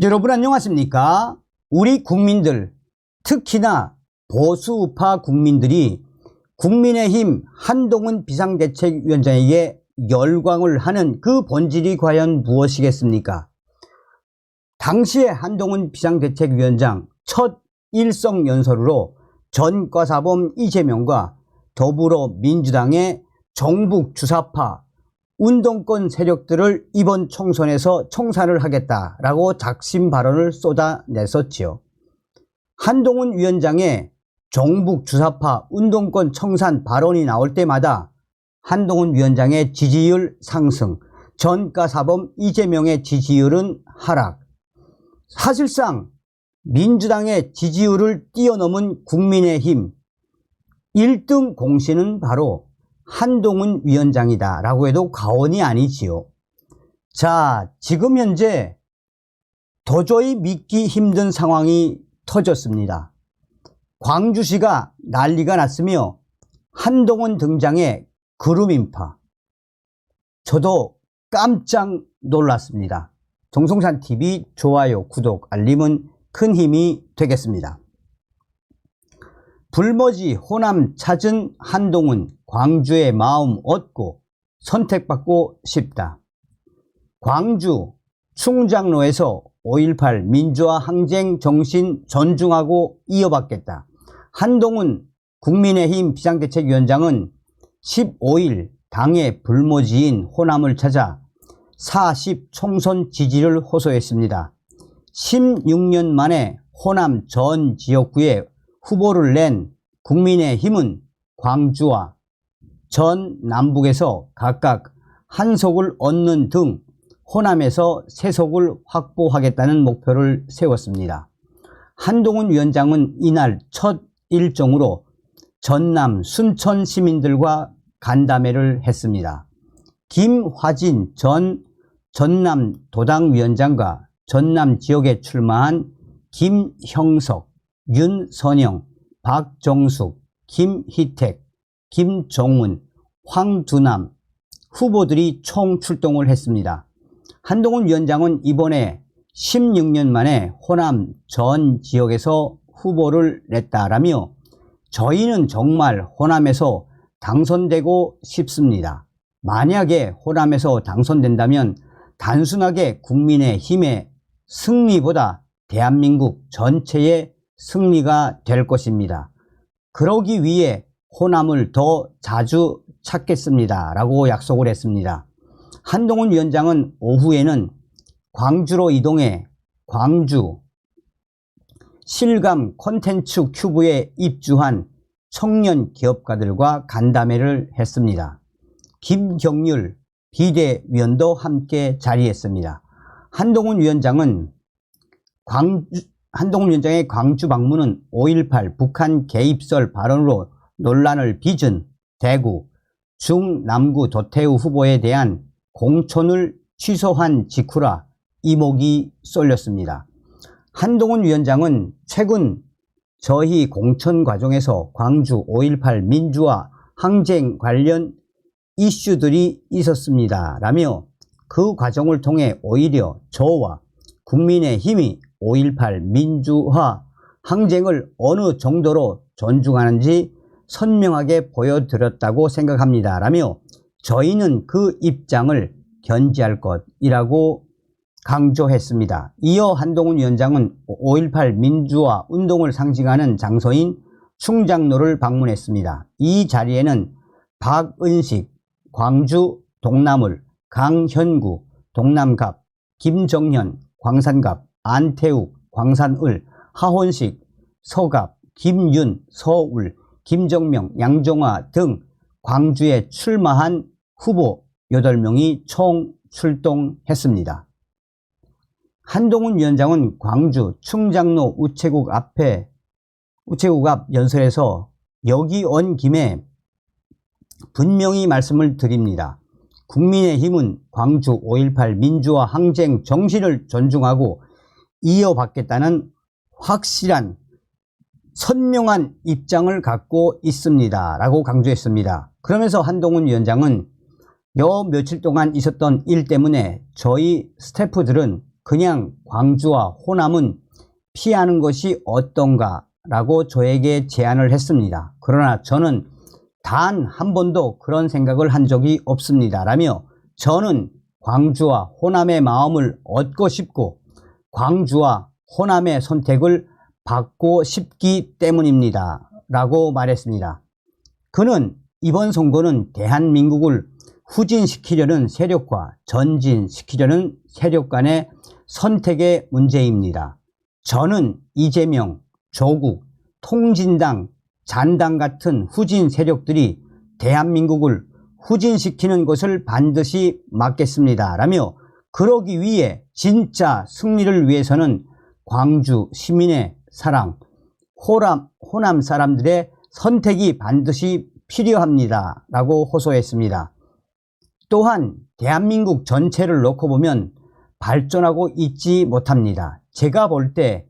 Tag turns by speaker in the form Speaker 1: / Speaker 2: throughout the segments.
Speaker 1: 여러분 안녕하십니까? 우리 국민들, 특히나 보수파 국민들이 국민의힘 한동훈 비상대책위원장에게 열광을 하는 그 본질이 과연 무엇이겠습니까? 당시에 한동훈 비상대책위원장 첫 일성 연설으로 전과사범 이재명과 더불어민주당의 정북 주사파 운동권 세력들을 이번 총선에서 청산을 하겠다라고 작심 발언을 쏟아냈었지요. 한동훈 위원장의 정북 주사파 운동권 청산 발언이 나올 때마다 한동훈 위원장의 지지율 상승, 전가사범 이재명의 지지율은 하락. 사실상 민주당의 지지율을 뛰어넘은 국민의힘 1등 공신은 바로 한동훈 위원장이다 라고 해도 과언이 아니지요. 자, 지금 현재 도저히 믿기 힘든 상황이 터졌습니다. 광주시가 난리가 났으며 한동훈 등장에 구름 인파. 저도 깜짝 놀랐습니다. 정성산 TV 좋아요, 구독, 알림은 큰 힘이 되겠습니다. 불모지 호남 찾은 한동훈 광주의 마음 얻고 선택받고 싶다. 광주 충장로에서 5.18 민주화 항쟁 정신 존중하고 이어받겠다. 한동훈 국민의힘 비상대책위원장은 15일 당의 불모지인 호남을 찾아 40 총선 지지를 호소했습니다. 16년 만에 호남 전 지역구에 후보를 낸 국민의힘은 광주와 전 남북에서 각각 한 석을 얻는 등 호남에서 세 석을 확보하겠다는 목표를 세웠습니다. 한동훈 위원장은 이날 첫 일정으로 전남 순천 시민들과 간담회를 했습니다. 김화진 전 전남 도당 위원장과 전남 지역에 출마한 김형석, 윤선영, 박정숙, 김희택, 김정훈, 황두남 후보들이 총 출동을 했습니다. 한동훈 위원장은 이번에 16년 만에 호남 전 지역에서 후보를 냈다라며 저희는 정말 호남에서 당선되고 싶습니다. 만약에 호남에서 당선된다면 단순하게 국민의 힘의 승리보다 대한민국 전체의 승리가 될 것입니다. 그러기 위해 호남을 더 자주 찾겠습니다. 라고 약속을 했습니다. 한동훈 위원장은 오후에는 광주로 이동해 광주 실감 콘텐츠 큐브에 입주한 청년 기업가들과 간담회를 했습니다. 김경률 비대위원도 함께 자리했습니다. 한동훈 위원장은 광주, 한동훈 위원장의 광주 방문은 5.18 북한 개입설 발언으로 논란을 빚은 대구 중남구 도태우 후보에 대한 공천을 취소한 직후라 이목이 쏠렸습니다. 한동훈 위원장은 최근 저희 공천 과정에서 광주 5.18 민주화 항쟁 관련 이슈들이 있었습니다. 라며 그 과정을 통해 오히려 저와 국민의 힘이 5.18 민주화 항쟁을 어느 정도로 존중하는지 선명하게 보여드렸다고 생각합니다. 라며 저희는 그 입장을 견지할 것이라고 강조했습니다. 이어 한동훈 위원장은 5.18 민주화 운동을 상징하는 장소인 충장로를 방문했습니다. 이 자리에는 박은식, 광주 동남을, 강현구, 동남갑, 김정현, 광산갑, 안태욱, 광산을, 하혼식, 서갑, 김윤, 서울, 김정명, 양종화 등 광주에 출마한 후보 8명이 총 출동했습니다. 한동훈 위원장은 광주 충장로 우체국 앞에 우체국 앞 연설에서 여기 온 김에 분명히 말씀을 드립니다. 국민의힘은 광주 5.18 민주화 항쟁 정신을 존중하고 이어받겠다는 확실한 선명한 입장을 갖고 있습니다. 라고 강조했습니다. 그러면서 한동훈 위원장은 여 며칠 동안 있었던 일 때문에 저희 스태프들은 그냥 광주와 호남은 피하는 것이 어떤가 라고 저에게 제안을 했습니다. 그러나 저는 단 한 번도 그런 생각을 한 적이 없습니다. 라며 저는 광주와 호남의 마음을 얻고 싶고 광주와 호남의 선택을 받고 싶기 때문입니다. 라고 말했습니다. 그는 이번 선거는 대한민국을 후진시키려는 세력과 전진시키려는 세력 간의 선택의 문제입니다. 저는 이재명, 조국, 통진당, 잔당 같은 후진 세력들이 대한민국을 후진시키는 것을 반드시 막겠습니다. 라며 그러기 위해 진짜 승리를 위해서는 광주 시민의 사랑, 호남, 호남 사람들의 선택이 반드시 필요합니다. 라고 호소했습니다. 또한 대한민국 전체를 놓고 보면 발전하고 있지 못합니다. 제가 볼 때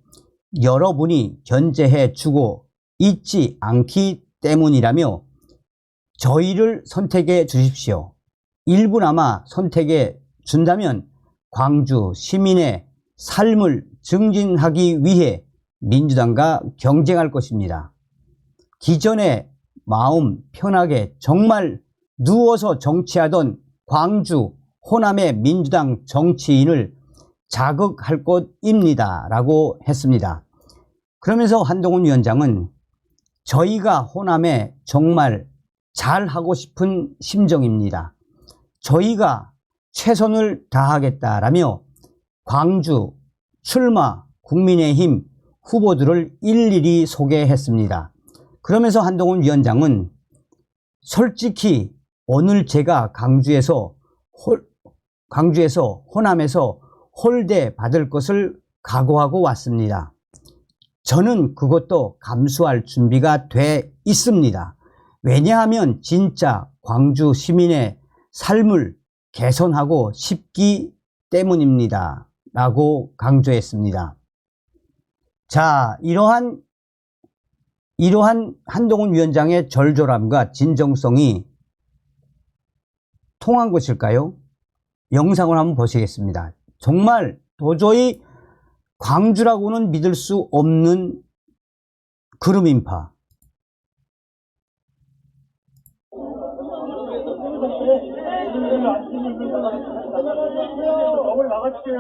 Speaker 1: 여러분이 견제해 주고 있지 않기 때문이라며 저희를 선택해 주십시오. 일부나마 선택해 준다면 광주 시민의 삶을 증진하기 위해 민주당과 경쟁할 것입니다. 기존의 마음 편하게 정말 누워서 정치하던 광주 호남의 민주당 정치인을 자극할 것입니다. 라고 했습니다. 그러면서 한동훈 위원장은 저희가 호남에 정말 잘하고 싶은 심정입니다. 저희가 최선을 다하겠다라며 광주 출마 국민의힘 후보들을 일일이 소개했습니다. 그러면서 한동훈 위원장은 솔직히 오늘 제가 강주에서 홀, 강주에서 호남에서 홀대 받을 것을 각오하고 왔습니다. 저는 그것도 감수할 준비가 돼 있습니다. 왜냐하면 진짜 광주 시민의 삶을 개선하고 싶기 때문입니다. 라고 강조했습니다. 자, 이러한, 이러한 한동훈 위원장의 절절함과 진정성이 통한 것일까요? 영상을 한번 보시겠습니다. 정말 도저히 광주라고는 믿을 수 없는 구름인파.
Speaker 2: 너을 나가주세요.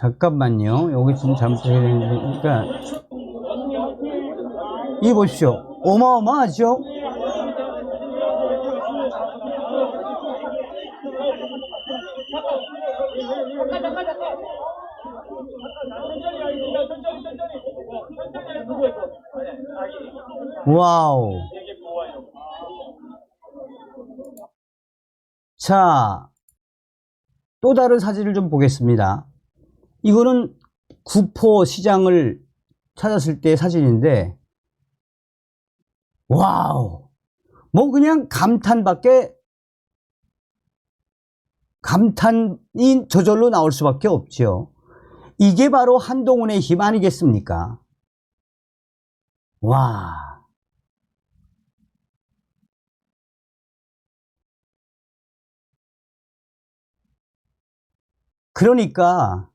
Speaker 1: 잠깐만요. 여기 지금 잘못해야 되는데, 그러니까, 이 보십시오. 어마어마하죠? 와우. 자, 또 다른 사진을 좀 보겠습니다. 이거는 구포 시장을 찾았을 때 사진인데, 와우. 뭐 그냥 감탄밖에, 감탄이 저절로 나올 수밖에 없죠. 이게 바로 한동훈의 힘 아니겠습니까? 와. 그러니까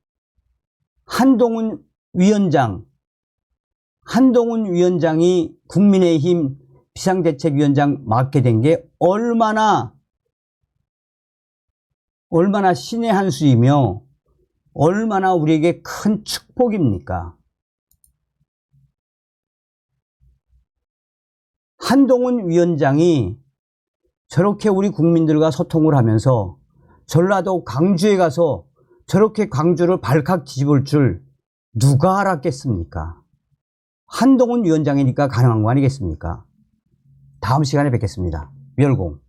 Speaker 1: 한동훈 위원장, 한동훈 위원장이 국민의힘 비상대책위원장 맡게 된 게 얼마나, 얼마나 신의 한 수이며 얼마나 우리에게 큰 축복입니까? 한동훈 위원장이 저렇게 우리 국민들과 소통을 하면서 전라도 광주에 가서 저렇게 광주를 발칵 뒤집을 줄 누가 알았겠습니까? 한동훈 위원장이니까 가능한 거 아니겠습니까? 다음 시간에 뵙겠습니다. 멸공.